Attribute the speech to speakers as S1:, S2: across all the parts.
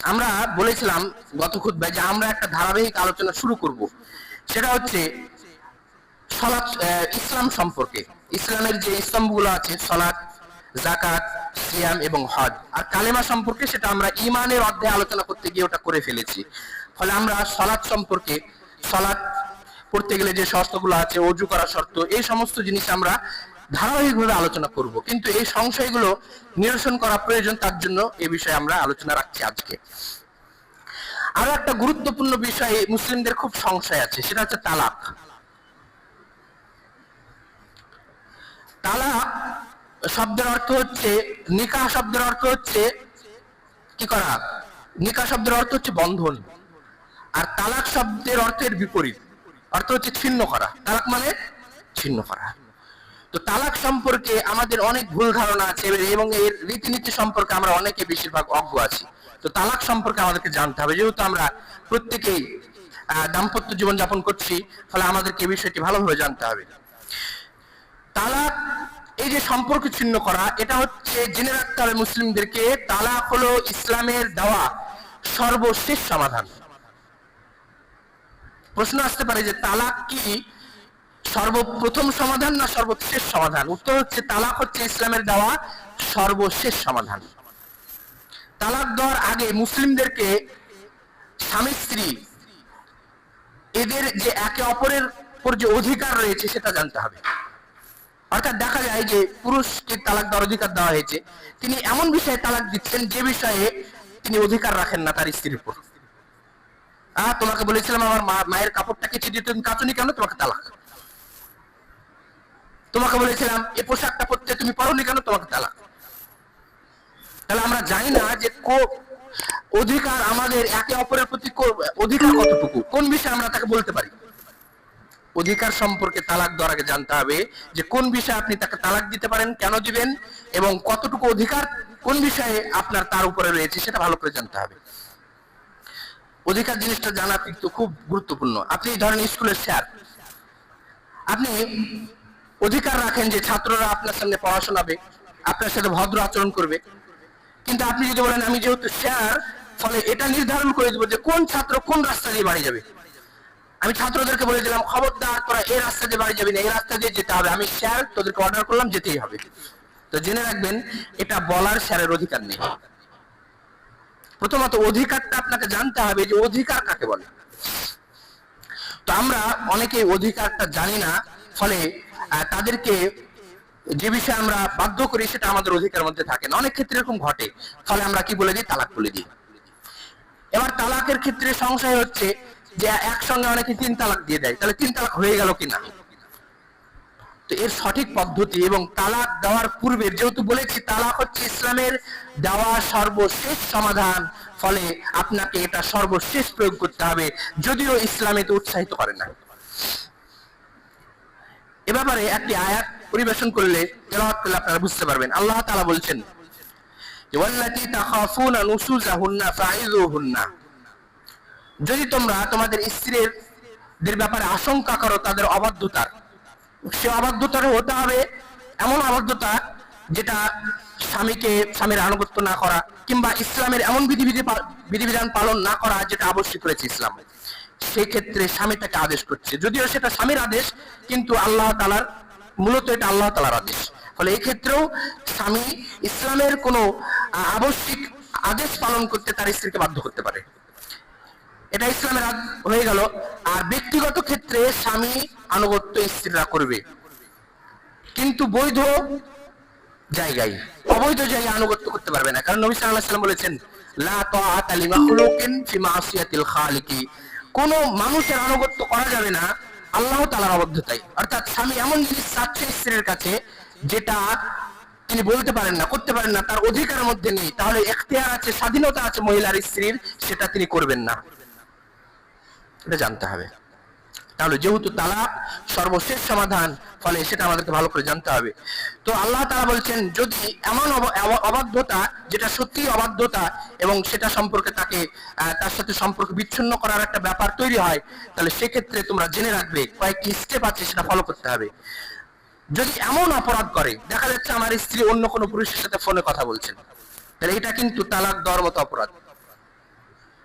S1: আমরা বলেছিলাম গত খুদ্ায় যে আমরা একটা ধারাবাহিক আলোচনা শুরু করব। সেটা হচ্ছে সলাৎ ইসলাম সম্পর্কে। ইসলামের যে স্তম্ভগুলো আছে, সলাৎ জাকাত সিয়াম এবং হজ। আর কালেমা সম্পর্কে সেটা আমরা ইমানের অধ্যায়ে আলোচনা করতে গিয়ে ওটা করে ফেলেছি। ফলে আমরা সলাৎ সম্পর্কে, সলাৎ পড়তে গেলে যে শর্তগুলো আছে, অজু করা শর্ত, এই সমস্ত জিনিস আমরা ধারাবাহিকভাবে আলোচনা করব। কিন্তু এই সংশয়গুলো নিরসন করা প্রয়োজন, তার জন্য এ বিষয়ে আমরা আলোচনা রাখছি আজকে। আরও একটা গুরুত্বপূর্ণ বিষয় মুসলিমদের খুব সংশয় আছে, সেটা হচ্ছে তালাক। তালাক শব্দের অর্থ হচ্ছে, নিকাহ শব্দের অর্থ হচ্ছে কি করা? নিকাহ শব্দের অর্থ হচ্ছে বন্ধন। আর তালাক শব্দের অর্থের বিপরীত, অর্থ হচ্ছে ছিন্ন করা। তালাক মানে ছিন্ন করা। তো তালাক সম্পর্কে আমাদের অনেক ভুল ধারণা আছে এবং এর রীতিনীতি সম্পর্কে আমরা অনেকে বেশিরভাগ অজ্ঞ আছি। তো তালাক সম্পর্কে আমাদেরকে জানতে হবে। যেহেতু আমরা প্রত্যেকেই দাম্পত্য জীবন যাপন করছি, ফলে আমাদেরকে এই বিষয়টি ভালোভাবে জানতে হবে। তালাক, এই যে সম্পর্ক ছিন্ন করা, এটা হচ্ছে জেনে রাখতে হবে মুসলিমদেরকে, তালাক হলো ইসলামের দেওয়া সর্বশেষ সমাধান। প্রশ্ন আসতে পারে যে তালাক কি সর্বপ্রথম সমাধান না সর্বশেষ সমাধান? উত্তর হচ্ছে তালাক হচ্ছে ইসলামের দেওয়া সর্বশেষ সমাধান। তালাক দেওয়ার আগে মুসলিমদেরকে স্বামী, স্ত্রী, এদের যে একে অপরের উপর যে অধিকার রয়েছে সেটা জানতে হবে। অর্থাৎ দেখা যায় যে পুরুষকে তালাক দেওয়ার অধিকার দেওয়া হয়েছে। তিনি এমন বিষয়ে তালাক দিচ্ছেন যে বিষয়ে তিনি অধিকার রাখেন না তার স্ত্রীর উপর। আহ, তোমাকে বলেছিলাম আমার মায়ের কাপড়টা দিতে তুমি কাচুনি কেন? তোমাকে তালাক। তোমাকে বলেছিলাম এই পোশাকটা পরতে তুমি পরনি কেন? তোমাকে তালাক। তাহলে আমরা জানি না যে অধিকার আমাদের একে অপরের প্রতি অধিকার কতটুকু? কোন বিষয়ে আমরা তাকে বলতে পারি? অধিকার সম্পর্কে তালাক দেওয়ার আগে জানতে হবে যে কোন বিষয়ে আপনি তাকে তালাক দিতে পারেন, কেন দিবেন, এবং কতটুকু অধিকার কোন বিষয়ে আপনার তার উপরে রয়েছে সেটা ভালো করে জানতে হবে। অধিকার জিনিসটা জানা কিন্তু খুব গুরুত্বপূর্ণ। আপনি ধরেন স্কুলের স্যার। আপনি অধিকার রাখেন যে ছাত্ররা আপনার সামনে পড়াশোনাবে আপনার সাথে ভদ্র আচরণ করবে। কিন্তু আপনি যদি বলেন, আমি যেহেতু স্যার, ফলে এটা নির্ধারণ করে দেবো যে কোন ছাত্র কোন রাস্তা দিয়ে বাড়ি যাবে? আমি ছাত্রদেরকে বলে দিলাম, খবরদার, তোরা এই রাস্তা দিয়ে বাড়ি যাবি না, এই রাস্তা দিয়ে যেতে হবে। আমি স্যার, তোদেরকে অর্ডার করলাম, যেতেই হবে। তো জেনে রাখবেন, এটা বলার স্যারের অধিকার নেই। প্রথমত, অধিকারটা আপনাকে জানতে হবে যে অধিকার কাকে বলে। তো আমরা অনেকে অধিকারটা জানি না, ফলে তাদেরকে যে বিষয়ে আমরা বাধ্য করি সেটা আমাদের অধিকার মধ্যে থাকে না। অনেক ক্ষেত্রে এরকম ঘটে। ফলে আমরা কি বলে দিই? তালাক বলে দিই। এবার তালাকের ক্ষেত্রে সংশয় হচ্ছে যে একসঙ্গে অনেকে তিন তালাক দিয়ে দেয়। তাহলে তিন তালাক হয়ে গেল কিনা? তো এর সঠিক পদ্ধতি এবং তালাক দেওয়ার পূর্বে যেহেতু বলেছি, তালাক হচ্ছে ইসলামের দেওয়া সর্বশেষ সমাধান। ফলে আপনাকে এটা সর্বশেষ প্রয়োগ করতে হবে। যদিও ইসলামে তো উৎসাহিত করে না। এ ব্যাপারে একটি আয়াত পরিবেশন করলে আপনারা বুঝতে পারবেন। আল্লাহ তাআলা বলছেন যদি তোমরা তোমাদের স্ত্রীদের ব্যাপারে আশঙ্কা করো, তাদের অবাধ্যতার সে অবাধ্যতার হতে হবে এমন অবাধ্যতা যেটা স্বামীকে, স্বামীর আনুগত্য না করা কিংবা ইসলামের এমন বিধিবিধি বিধিবিধান পালন না করা যেটা আবশ্যক করেছে ইসলাম। সেই ক্ষেত্রে স্বামী তাকে আদেশ করছে। যদিও সেটা স্বামীর আদেশ, কিন্তু আল্লাহ তালার মূলত এটা আল্লাহ তালার আদেশ। ফলে এই ক্ষেত্রেও স্বামী ইসলামের কোনো আবশ্যিক আদেশ পালন করতে তার স্ত্রীকে বাধ্য করতে পারে। এটা ইসলামের হয়ে গেল। আর ব্যক্তিগত ক্ষেত্রে স্বামী আনুগত্য স্ত্রীরা করবে। কিন্তু বৈধ জায়গায়, অবৈধ জায়গায় আনুগত্য করতে পারবে না। কারণ নবী সাল্লাল্লাহু আলাইহি ওয়াসাল্লাম বলেছেন, লা তাআতা লিমাখলুকিন ফি মাসিয়াতিল খালিকি। কোন মানুষের আনুগত্য করা যাবে না, আল্লাহ তালার অবদ্ধতায় অর্থাৎ স্বামী এমন জিনিস চাচ্ছে স্ত্রীর কাছে, যেটা তিনি বলতে পারেন না, করতে পারেন না, তার অধিকারের মধ্যে নেই। তাহলে এখতিয়ার আছে, স্বাধীনতা আছে মহিলার স্ত্রীর, সেটা তিনি করবেন না। এটা জানতে হবে। তাহলে যেহেতু তালাক সর্বশেষ সমাধান, ফলে সেটা আমাদেরকে ভালো করে জানতে হবে। তো আল্লাহ তাআলা বলছেন, যদি এমন অব- অব- অবাধ্যতা, যেটা সত্যি অবাধ্যতা এবং সেটা সম্পর্কে তাকে তার সাথে সম্পর্ক বিচ্ছিন্ন করার একটা ব্যাপার তৈরি হয়, তাহলে সেক্ষেত্রে তোমরা জেনে রাখবে কয়েকটি স্টেপ আছে সেটা ফলো করতে হবে। যদি এমন অপরাধ করে, দেখা যাচ্ছে আমার স্ত্রী অন্য কোনো পুরুষের সাথে ফোনে কথা বলছেন, তাহলে এটা কিন্তু তালাক দেওয়ার মতো অপরাধ।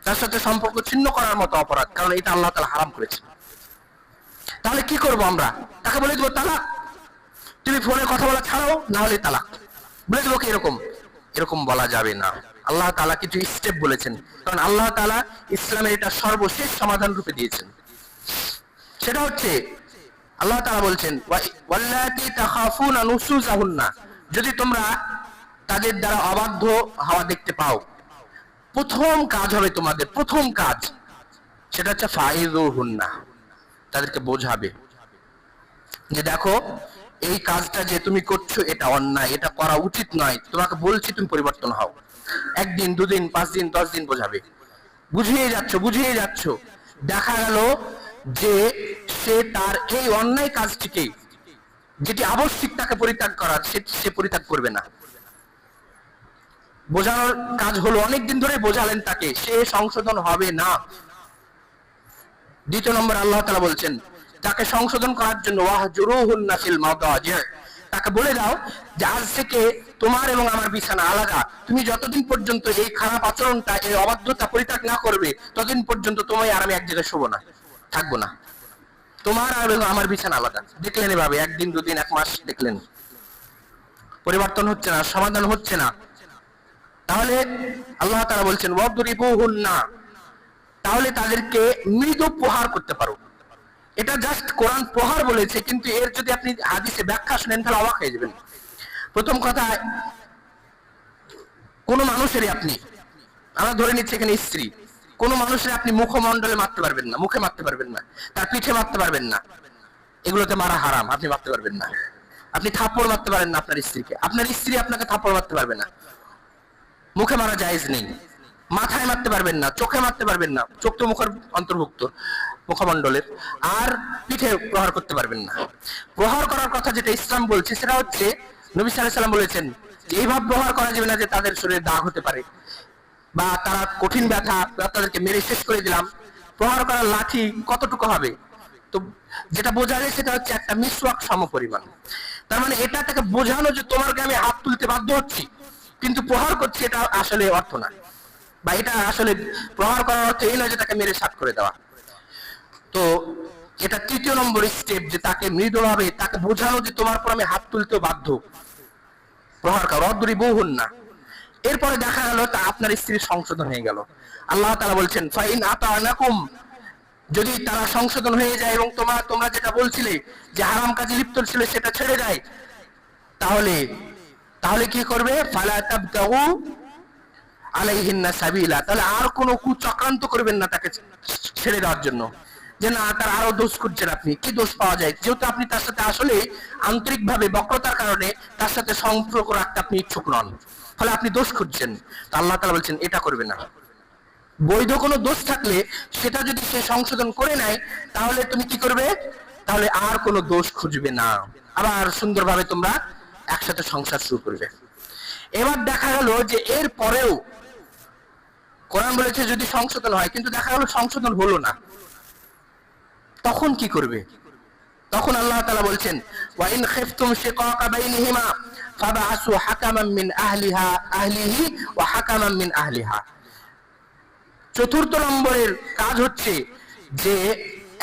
S1: তার সাথে সম্পর্ক ছিন্ন করার মতো অপরাধ, কারণ এটা আল্লাহ তালা হারাম করেছে তাহলে কি করব আমরা? তাকে বলে দেবো তালাক? তুমি ফোনে কথা বলা ছাড়াও না হলে তালাক। বলে দেবো কি এরকম? এরকম বলা যাবে না। আল্লাহ তালা কিছু স্টেপ বলেছেন। কারণ আল্লাহ তালা ইসলামের এটা সর্বশেষ সমাধান রূপে দিয়েছেন। সেটা হচ্ছে, আল্লাহ তাআলা বলছেন "ওয়া- ওয়াল্লাতী তাখাফুনা নুশুজাহুন্না যদি তোমরা তাদের দ্বারা অবাধ্য হওয়া দেখতে পাও, প্রথম কাজ হবে তোমাদের, প্রথম কাজ, সেটা হচ্ছে ফাইজুহুন্না তাদেরকে বোঝাবে। যে দেখো, এই কাজটা যে তুমি করছ, এটা অন্যায়, এটা করা উচিত নয়। তোমাকে বলছি তুমি পরিবর্তন হও। একদিন, দুদিন পাঁচ দিন দশ দিন বোঝাবে। বুঝিয়ে যাচ্ছ বুঝিয়ে যাচ্ছ। দেখা গেল যে সে তার এই অন্যায় কাজটিকে, যেটি আবশ্যিক তাকে পরিত্যাগ করার, সে সে পরিত্যাগ করবে না। বোঝানোর কাজ হলো, অনেকদিন ধরে বোঝালেন তাকে, সে সংশোধন হবে না। দ্বিতীয় নম্বর আল্লাহ তালা বলছেন, তাকে সংশোধন করার জন্য ওয়াহজুরুহুন্না ফিল মাদাজি তাকে বলে দাও যে আজ থেকে তোমার এবং আমার বিছানা আলাদা। তুমি যতদিন পর্যন্ত এই খারাপ আচরণটা, এই অবাধ্যতা পরিত্যাগ না করবে, ততদিন পর্যন্ত তোমায় আর আমি এক জায়গায় শোবো না, থাকব না। তোমার আর আমার বিছানা আলাদা। দেখলেন এভাবে, একদিন, দুদিন, এক মাস দেখলেন। পরিবর্তন হচ্ছে না, সমাধান হচ্ছে না। তাহলে আল্লাহ তাআলা বলছেন ওয়াদরিবুহুন্না তাহলে তাদেরকে মৃদু প্রহার করতে পারো। এটা জাস্ট কোরআন প্রহার বলেছে, কিন্তু এর যদি আপনি হাদিসে ব্যাখ্যা শুনেন, তাহলে অবাক হয়ে যাবেন। প্রথম কথা, কোন মানুষেরই আপনি, আমরা ধরে নিচ্ছি এখানে স্ত্রী, কোন মানুষের আপনি মুখমণ্ডলে মারতে পারবেন না, মুখে মারতে পারবেন না, তার পিঠে মারতে পারবেন না। এগুলোতে মারা হারাম, আপনি মারতে পারবেন না। আপনি থাপ্পড় মারতে পারেন না আপনার স্ত্রীকে। আপনার স্ত্রী আপনাকে থাপ্পড় মারতে পারবে না। মুখে মারা জায়েজ নেই। মাথায় মারতে পারবেন না, চোখে মারতে পারবেন না, চোখ তো মুখের অন্তর্ভুক্ত, মুখমণ্ডলের, আর পিঠে প্রহার করতে পারবেন না। প্রহার করার কথা যেটা ইসলাম বলছে, সেটা হচ্ছে, নবী সাল্লাম বলেছেন, এইভাবে প্রহার করা যাবে না যে তাদের শরীরে দাগ হতে পারে, বা তারা কঠিন ব্যথা, বা তাদেরকে মেরে শেষ করে দিলাম। প্রহার করার লাঠি কতটুকু হবে? তো যেটা বোঝা যায় সেটা হচ্ছে একটা মিসওয়াক সম পরিমাণ তার মানে এটা তাকে বোঝানো যে তোমাকে আমি হাত তুলতে বাধ্য হচ্ছি, কিন্তু প্রহার করছি এটা আসলে অর্থ না বা এটা আসলে প্রহার করার অর্থ এই নয় যে তাকে মেরে সাত করে দেওয়া। তো এটা তৃতীয় নম্বর স্টেপ যে তাকে মৃদুভাবে তাকে বোঝানো যে তোমার পর আমি হাত তুলতে বাধ্য। প্রহার কর অদরি বহুন না। এরপরে দেখা গেল তা আপনার স্ত্রীর সংশোধন হয়ে গেল। আল্লাহ তাআলা বলছেন, ফাইন আতানাকুম। যদি তারা সংশোধন হয়ে যায় এবং তোমার তোমরা যেটা বলছিলে যে হারাম কাজে লিপ্ত ছিল সেটা ছেড়ে যায় তাহলে তাহলে কি করবে? ফালা তাবতাগু আলাইহিন্না সাবিলা। তাহলে আর কোনো কুচক্রান্ত করবেন না তাকে ছেড়ে দেওয়ার জন্য। যে না, তার আরও দোষ আপনি। কি দোষ পাওয়া যায়? যেহেতু আপনি তার সাথে আসলে আন্তরিকভাবে বক্রতার কারণে তার সাথে সম্পর্ক রাখতে আপনি ইচ্ছুক নন। ফলে আপনি দোষ খুঁজছেন। তা আল্লাহ তাআলা বলছেন, এটা করবে না। বৈধ কোনো দোষ থাকলে সেটা যদি সে সংশোধন করে নেয়, তাহলে তুমি কি করবে? তাহলে আর কোনো দোষ খুঁজবে না। আবার সুন্দরভাবে তোমরা একসাথে সংসার শুরু করবে। এবার দেখা গেল যে এর পরেও কোরআন বলেছে যদি সংশোধন হয়, কিন্তু দেখা গেল সংশোধন হলো না। তখন কি করবে? তখন আল্লাহ তাআলা বলছেন ওয়া ইন খিফতুম শিকাকা বাইনিহিমা, ফাবআসু হাকামান মিন আহলিহা, আহলিহি ওয়া হাকামান মিন আহলিহা। চতুর্থ নম্বরের কাজ হচ্ছে যে,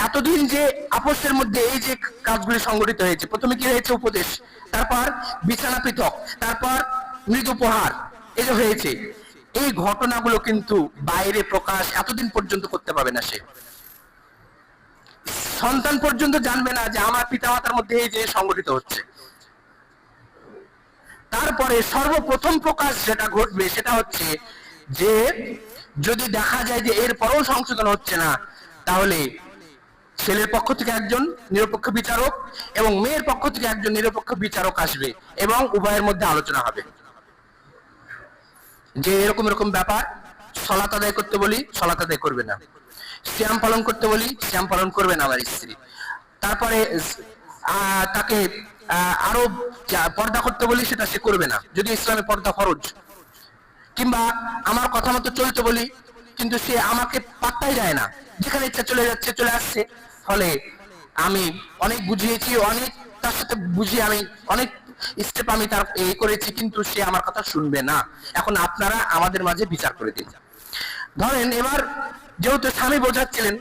S1: এতদিন যে আপসের মধ্যে এই যে কাজগুলি সংগঠিত হয়েছে, প্রথমে কি হয়েছে উপদেশ, তারপর বিছানা পৃথক, তারপর মৃদু প্রহার, এই যে হয়েছে। এই ঘটনাগুলো কিন্তু বাইরে প্রকাশ এতদিন পর্যন্ত করতে পারবে না সে। সন্তান পর্যন্ত জানবে না যে আমার পিতামাতার মধ্যে এই যে সংগঠিত হচ্ছে। তারপরে সর্বপ্রথম প্রকাশ যেটা ঘটবে সেটা হচ্ছে যে, যদি দেখা যায় যে এর পরেও সংশোধন হচ্ছে না, তাহলে ছেলের পক্ষ থেকে একজন নিরপেক্ষ বিচারক এবং মেয়ের পক্ষ থেকে একজন নিরপেক্ষ বিচারক আসবে এবং উভয়ের মধ্যে আলোচনা হবে। যে এরকম এরকম ব্যাপার, সলাত আদায় করতে বলি, সলাত আদায় করবে না। শ্যাম পালন করতে বলি শ্যাম পালন করবে না আমার স্ত্রী। তারপরে তাকে আরও পর্দা করতে বলি, সেটা সে করবে না, যদি ইসলামে পর্দা ফরজ। কিংবা আমার কথা মতো চলতে বলি, কিন্তু সে আমাকে পাত্তাই দেয় না। যেখানে ইচ্ছা চলে যাচ্ছে, চলে আসছে। ফলে আমি অনেক বুঝিয়েছি, অনেক তার সাথে বুঝিয়ে আমি অনেক স্টেপ আমি তার এই করেছি, কিন্তু সে আমার কথা শুনবে না। এখন আপনারা আমাদের মাঝে বিচার করে দিন। ধরেন এবার যেহেতু স্বামী বোঝাচ্ছিলেন,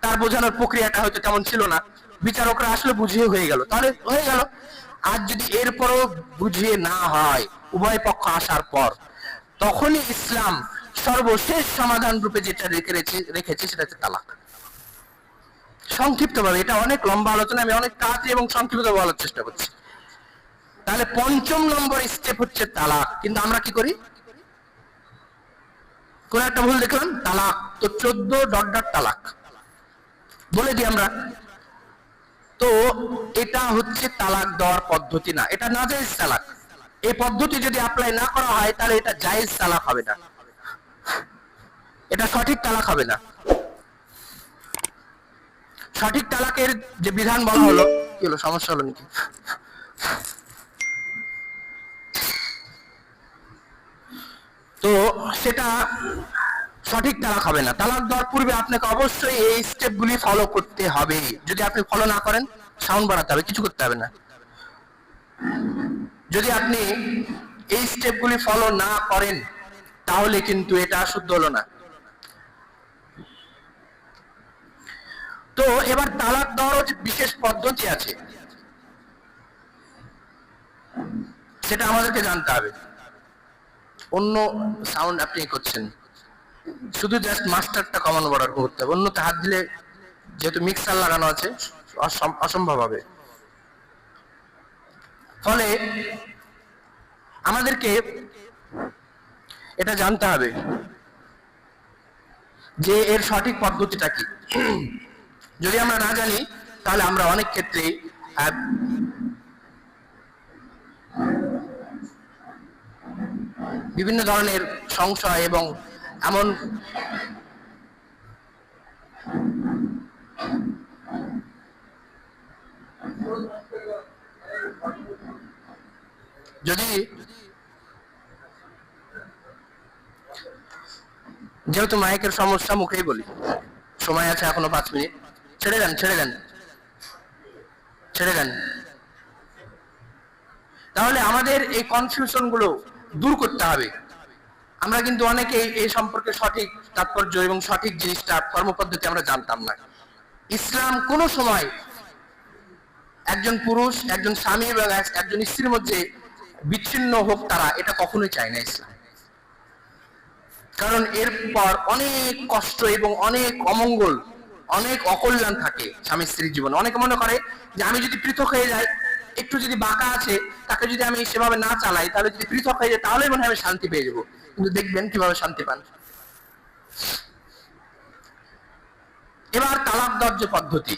S1: তার বোঝানোর প্রক্রিয়াটা হয়তো তেমন ছিল না। বিচারকরা আসলে বুঝিয়ে হয়ে গেল। তাহলে হয়ে গেল আর যদি এরপরও বুঝিয়ে না হয়, উভয় পক্ষ আসার পর, তখনই ইসলাম সর্বশেষ সমাধান রূপে যেটা রেখে রেখে- রেখেছে সেটা হচ্ছে তালাক। সংক্ষিপ্ত ভাবে এটা অনেক লম্বা আলোচনা, আমি অনেক তাড়াতাড়ি এবং সংক্ষিপ্ত বলার চেষ্টা করছি। তাহলে পঞ্চম নম্বর স্টেপ হচ্ছে তালাক। কিন্তু আমরা কি করি? কোন একটা ভুল দেখলাম? তালাক। তো চোদ্দ ডট ডট তালাক। বলে দিই আমরা। তো এটা হচ্ছে তালাক দেওয়ার পদ্ধতি না। এটা না জায়েজ তালাক। এই পদ্ধতি যদি অ্যাপ্লাই না করা হয়, তাহলে এটা জায়েজ তালাক হবে না। এটা সঠিক তালাক হবে না। সঠিক তালাকের যে বিধান বলা হলো, কি হলো? সমস্যা হলো নাকি? তো সেটা সঠিক তালাক হবে না। তালাক দেওয়ার পূর্বে আপনাকে অবশ্যই এই স্টেপগুলি ফলো করতে হবে। যদি আপনি ফলো না করেন সাউন্ড বাড়াতে হবে, কিছু করতে হবে না। যদি আপনি এই স্টেপগুলি ফলো না করেন, তাহলে কিন্তু এটা শুদ্ধ হলো না। তো এবার তালাক দেওয়ারও বিশেষ পদ্ধতি আছে, সেটা আমাদেরকে জানতে হবে। অন্য সাউন্ড আপনি করছেন। শুধু জাস্ট মাস্টারটা কমানো বড় করতে হবে। অন্যতে হাত দিলে যেহেতু মিক্সার লাগানো আছে অসম্ভব হবে। ফলে আমাদেরকে এটা জানতে হবে যে এর সঠিক পদ্ধতিটা কি। যদি আমরা না জানি, তাহলে আমরা অনেক ক্ষেত্রে বিভিন্ন ধরনের সংশয় এবং এমন যদি যেহেতু মাইকের সমস্যা, মুখেই বলি। সময় আছে এখনও পাঁচ মিনিট। ছেড়ে দেন ছেড়ে দেন। ছেড়ে দেন। তাহলে আমাদের এই কনফিউশনগুলো দূর করতে হবে। আমরা কিন্তু অনেকে এই সম্পর্কে সঠিক তাৎপর্য এবং সঠিক জিনিসটা, কর্মপদ্ধতি আমরা জানতাম না। ইসলাম কোনো সময় একজন পুরুষ, একজন স্বামী এবং একজন স্ত্রীর মধ্যে বিচ্ছিন্ন হোক তারা, এটা কখনোই চায় না ইসলাম। কারণ এরপর অনেক কষ্ট এবং অনেক অমঙ্গল, অনেক অকল্যাণ থাকে স্বামী স্ত্রীর জীবনে। অনেকে মনে করে যে আমি যদি পৃথক হয়ে যাই একটু যদি বাঁকা আছে, তাকে যদি আমি সেভাবে না চালাই, তাহলে যদি পৃথক হয়ে যায় তাহলে মনে হয় আমি শান্তি পেয়ে যাব। কিন্তু দেখবেন কীভাবে শান্তি পান। এবার তালাক যে পদ্ধতি।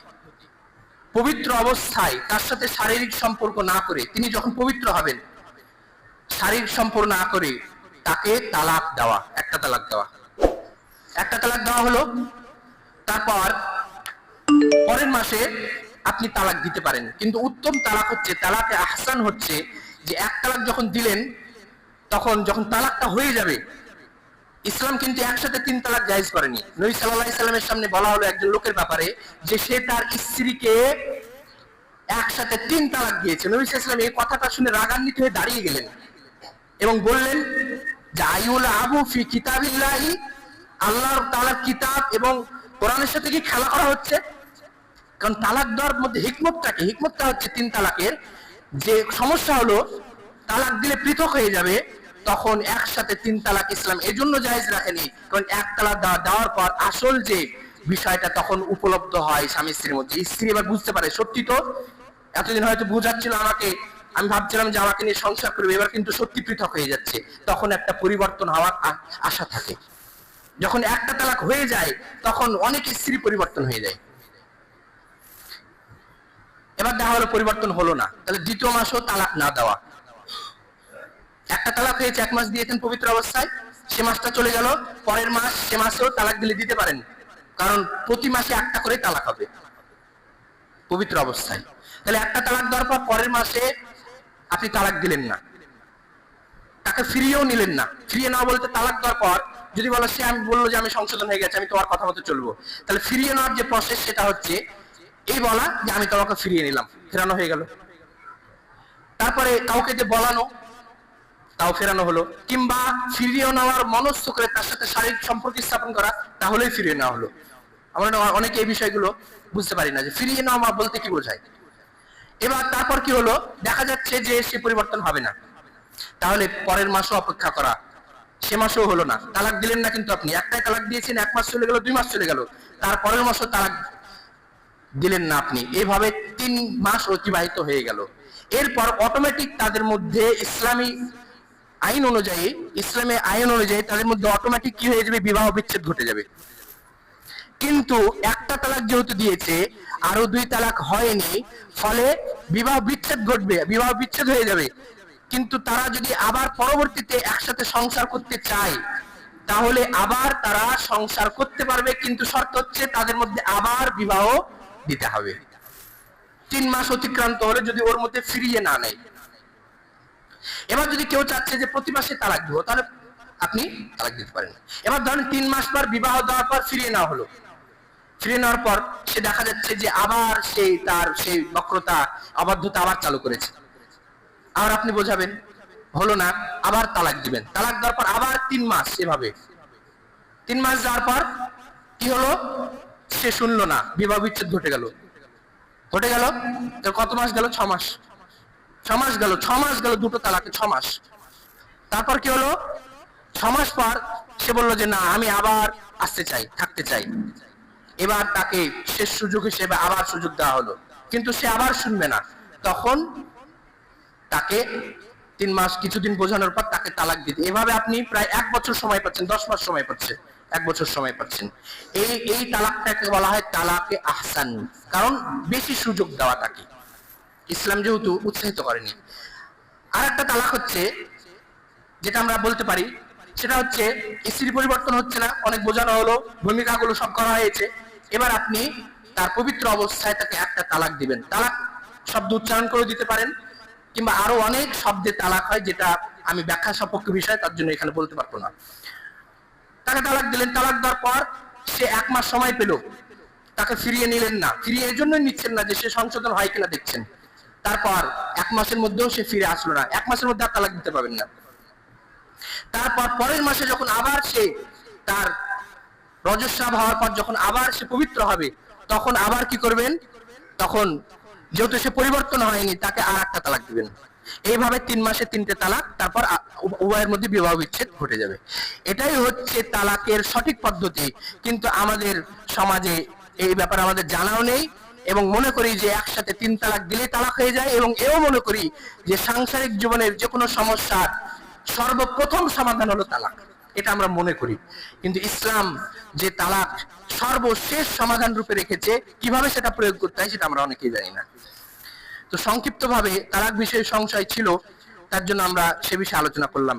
S1: পবিত্র অবস্থায় তার সাথে শারীরিক সম্পর্ক না করে, তিনি যখন পবিত্র হবেন, শারীরিক সম্পর্ক না করে তাকে তালাক দেওয়া, একটা তালাক দেওয়া। একটা তালাক দেওয়া হলো, তারপর পরের মাসে আপনি তালাক দিতে পারেন। কিন্তু উত্তম তালাক হচ্ছে, তালাকে আহসান হচ্ছে যে এক তালাক যখন দিলেন, তখন যখন তালাকটা হয়ে যাবে, ইসলাম কিন্তু একসাথে তিন তালাক জায়েজ করেনি। নবী সাল্লাল্লাহু আলাইহি সাল্লামের সামনে বলা হলো একজন লোকের ব্যাপারে যে সে তার স্ত্রীকে একসাথে তিন তালাক দিয়েছে। নবী সাল্লাম এই কথাটা শুনে রাগান্বিত হয়ে দাঁড়িয়ে গেলেন এবং বললেন, যে আইউল আবু ফি কিতাবিল্লাহি আল্লাহ তাআলার কিতাব এবং কোরআনের সাথে কি খেলা করা হচ্ছে? কারণ তালাক দেওয়ার মধ্যে হিকমতটা কি? হিকমতটা হচ্ছে তিন তালাকের। যে সমস্যা হলো, তালাক দিলে পৃথক হয়ে যাবে, তখন একসাথে তিন তালাক ইসলাম এজন্য জায়েজ রাখেনি। কারণ এক তালাক দেওয়ার পর আসল যে বিষয়টা তখন উপলব্ধ হয় স্বামী স্ত্রীর মধ্যে। স্ত্রী এবার বুঝতে পারে, সত্যি তো? এতদিন হয়তো বুঝাচ্ছিল আমাকে, আমি ভাবছিলাম যে আমাকে নিয়ে সংসার করবে, এবার কিন্তু সত্যি পৃথক হয়ে যাচ্ছে। তখন একটা পরিবর্তন হওয়ার আশা থাকে। যখন একটা তালাক হয়ে যায়, তখন অনেক স্ত্রী পরিবর্তন হয়ে যায়। এবার দেখা হলো পরিবর্তন হলো না। তাহলে দ্বিতীয় মাসও তালাক না দেওয়া। একটা তালাক হয়েছে, এক মাস দিয়েছেন পবিত্র অবস্থায়, সে মাসটা চলে গেল, পরের মাস সে মাসেও তালাক দিলে দিতে পারেন। কারণ প্রতি মাসে একটা করে তালাক হবে, পবিত্র অবস্থায়। তাহলে একটা তালাক দেওয়ার পর পরের মাসে আপনি তালাক দিলেন না। তাকে ফিরিয়েও নিলেন না। ফিরিয়ে না বলতে তালাক দেওয়ার পর যদি বলো, সে আমি বলল যে আমি সংশোধন হয়ে গেছে, আমি তোমার কথা মতো চলবো। তাহলে ফিরিয়ে নেওয়ার যে প্রসেস সেটা হচ্ছে এই বলা যে আমি তোমাকে ফিরিয়ে নিলাম, ফেরানো হয়ে গেল। তারপরে কাউকে যে বলানো, তাও ফেরানো হলো। কিংবা ফিরিয়ে নেওয়ার মনস্থ করে তার সাথে শারীরিক সম্পর্ক স্থাপন করা, তাহলেই ফিরিয়ে নেওয়া হলো। আমরা অনেকে এই বিষয়গুলো বুঝতে পারি না যে ফিরিয়ে নেওয়া বলতে কি বোঝায়। এবার তারপর কি হলো? দেখা যাচ্ছে যে সে পরিবর্তন হবে না। তাহলে পরের মাসও অপেক্ষা করা। সে মাসেও হলো না। তালাক দিলেন না কিন্তু আপনি। একটাই তালাক দিয়েছেন, এক মাস চলে গেল, দুই মাস চলে গেল। তার পরের মাসও তালাক দিলেন না আপনি। এইভাবে তিন মাস অতিবাহিত হয়ে গেল। এরপর অটোমেটিক তাদের মধ্যে ইসলামী আইন অনুযায়ী, ইসলামী আইন অনুযায়ী তাদের মধ্যে অটোমেটিক কি হয়ে যাবে? বিবাহ বিচ্ছেদ ঘটে যাবে। কিন্তু একটা তালাক যেহেতু দিয়েছে আরও দুই তালাক হয়নি, ফলে বিবাহ বিচ্ছেদ ঘটবে, বিবাহ বিচ্ছেদ হয়ে যাবে। কিন্তু তারা যদি আবার পরবর্তীতে একসাথে সংসার করতে চায়, তাহলে আবার তারা সংসার করতে পারবে, কিন্তু শর্ত হচ্ছে তাদের মধ্যে আবার বিবাহ দিতে হবে। তিন মাস অতিক্রান্ত হলে যদি ওর মধ্যে ফিরিয়ে না নেয়। এবার যদি কেউ চাচ্ছে যে প্রতি মাসে তালাক দিব, তাহলে আপনি তালাক দিতে পারেন। এবার ধরেন তিন মাস পর বিবাহ দেওয়ার পর ফিরিয়ে নেওয়া হলো। ফিরিয়ে নেওয়ার পর সে দেখা যাচ্ছে যে আবার সেই তার সেই বক্রতা, অবাধ্যতা আবার চালু করেছে। আবার আপনি বোঝাবেন, হলো না, আবার তালাক দিবেন। তালাক দেওয়ার পর আবার তিন মাস এভাবে। তিন মাস যাওয়ার পর কি হলো? সে শুনলো না, বিবাহ বিচ্ছেদ ঘটে গেল। ঘটে গেল কত মাস গেল? ছ মাস। ছ মাস গেল, ছ মাস গেল দুটো তালাকে, ছ মাস। তারপর কি হলো? ছ মাস পর সে বলল যে, না, আমি আবার আসতে চাই, থাকতে চাই। এবার তাকে শেষ সুযোগ হিসেবে আবার সুযোগ দেওয়া হলো। কিন্তু সে আবার শুনবে না। তখন তাকে তিন মাস, কিছুদিন বোঝানোর পর তাকে তালাক দিতে। এভাবে আপনি প্রায় এক বছর সময় পাচ্ছেন, দশ মাস সময় পাচ্ছেন এক বছর সময় পাচ্ছেন। এই এই তালাকটাকে বলা হয় তালাকে আহসান। কারণ বেশি সুযোগ দেওয়া তাকে। ইসলাম যেহেতু উৎসাহিত করেনি। আর একটা তালাক হচ্ছে, যেটা আমরা বলতে পারি, সেটা হচ্ছে স্ত্রী পরিবর্তন হচ্ছে না, অনেক বোঝানো হলো, ভূমিকাগুলো সব করা হয়েছে। এবার আপনি তার পবিত্র অবস্থায় তাকে একটা তালাক দিবেন। তালাক শব্দ উচ্চারণ করে দিতে পারেন, কিংবা আরও অনেক শব্দে তালাক হয়, যেটা আমি ব্যাখ্যা সপক্ষ বিষয়, তার জন্য এখানে বলতে পারব না। তাকে তালাক দিলেন। তালাক দেওয়ার পর সে এক মাস সময় পেল। তাকে ফিরিয়ে নিলেন না। ফিরিয়ে এই জন্য নিচ্ছেন না যে সে সংশোধন হয় কিনা দেখছেন। তারপর এক মাসের মধ্যেও সে ফিরে আসলো না। এক মাসের মধ্যে আর তালাক দিতে পারবেন না। তারপর পরের মাসে যখন আবার সে তার রজস্রাব হওয়ার পর যখন আবার সে পবিত্র হবে, তখন আবার কি করবেন? তখন যেহেতু সে পরিবর্তন হয়নি, তাকে আর একটা তালাক দিবেন। এইভাবে তিন মাসে তিনটে তালাক, তারপর উভয়ের মধ্যে বিবাহ বিচ্ছেদ ঘটে যাবে। এটাই হচ্ছে তালাকের সঠিক পদ্ধতি। কিন্তু আমাদের সমাজে এই ব্যাপারে আমাদের জানাও নেই এবং মনে করি যে একসাথে তিন তালাক দিলে তালাক হয়ে যায় এবং এও মনে করি যে সাংসারিক জীবনের যে কোনো সমস্যার সর্বপ্রথম সমাধান হলো তালাক। এটা আমরা মনে করি। কিন্তু ইসলাম যে তালাক সর্বশেষ সমাধান রূপে রেখেছে, কীভাবে সেটা প্রয়োগ করতে হয় সেটা আমরা অনেকেই জানি না। তো সংক্ষিপ্তভাবে তালাক বিষয়ে সংশয় ছিল তার জন্য আমরা সে বিষয়ে আলোচনা করলাম।